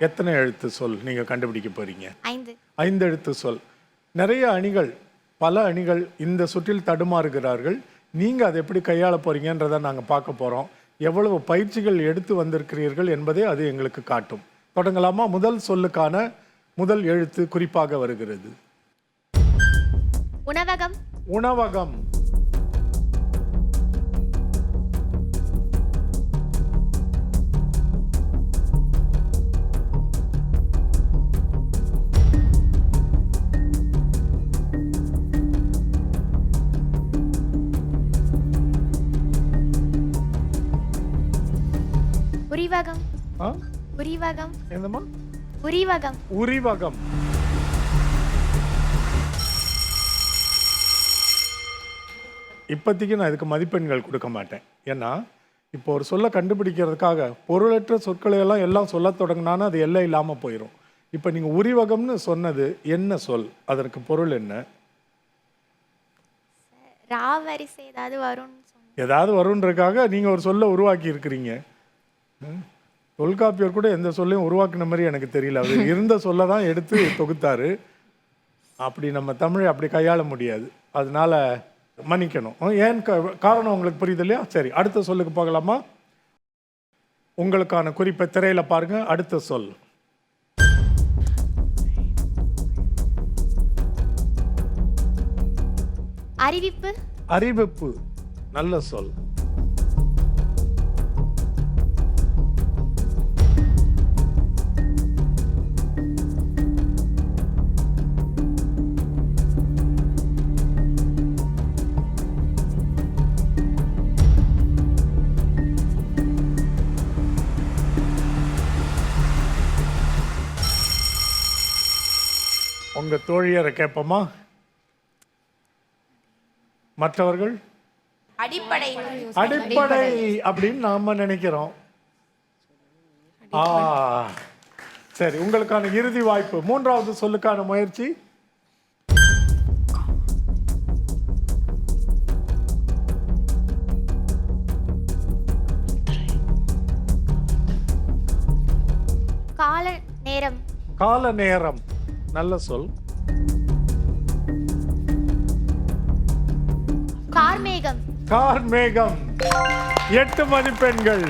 எத்தனை எழுத்து சொல் நீங்க கண்டுபிடிக்க போறீங்க? ஐந்து. ஐந்து எழுத்து சொல். நிறைய அணிகள் பல அணிகள் இந்த சுற்றில் தடுமாறுகிறார்கள். நீங்க அதை எப்படி கையாள போறீங்கன்றதை நாங்க பார்க்க போறோம். எவ்வளவு பயிற்சிகள் எடுத்து வந்திருக்கிறீர்கள் என்பதை அது எங்களுக்கு காட்டும். தொடங்கலாமா? முதல் சொல்லுக்கான முதல் எழுத்து குறிப்பாக வருகிறது. உணவகம். உணவகம். உரிவகம்? உரிவகம். என்னம்மா? உரிவகம். உரிவகம். இப்போதைக்கு நான் இதுக்கு மதிப்பெண்கள் கொடுக்க மாட்டேன். ஏன்னா இப்போ ஒரு சொல்லை கண்டுபிடிக்கிறதுக்காக பொருளற்ற சொற்களை எல்லாம் எல்லாம் சொல்ல தொடங்கினானா அது எல்லை இல்லாமல் போயிடும் இப்போ நீங்கள் உரிவகம்னு சொன்னது என்ன சொல்? அதற்கு பொருள் என்ன? ஏதாவது வருன்றதுக்காக நீங்கள் ஒரு சொல்லை உருவாக்கி இருக்கிறீங்க. தொல்காப்பியர் கூட எந்த சொல்லையும் உருவாக்குன மாதிரி எனக்கு தெரியல. அவர் இருந்த சொல்ல தான் எடுத்து தொகுத்தாரு. அப்படி நம்ம தமிழை அப்படி கையாள முடியாது. அதனால மன்னிக்கணும். ஏன் காரணம் உங்களுக்கு புரியுது இல்லையா? சரி அடுத்த சொல்லுக்கு போகலாமா? உங்களுக்கான குறிப்பை திரையில பாருங்க. அடுத்த சொல். அறிவிப்பு. அறிவிப்பு. நல்ல சொல். உங்க தோழியரை கேட்போமா? மற்றவர்கள்? அடிப்படை. அடிப்படை அப்படின்னு நாம நினைக்கிறோம். ஆ சரி உங்களுக்கான இறுதி வாய்ப்பு. மூன்றாவது சொல்லுக்கான முயற்சி. கால நேரம். கால நேரம். நல்ல சொல். கார்மேகம். கார்மேகம். எட்டு மதிப்பெண்கள்.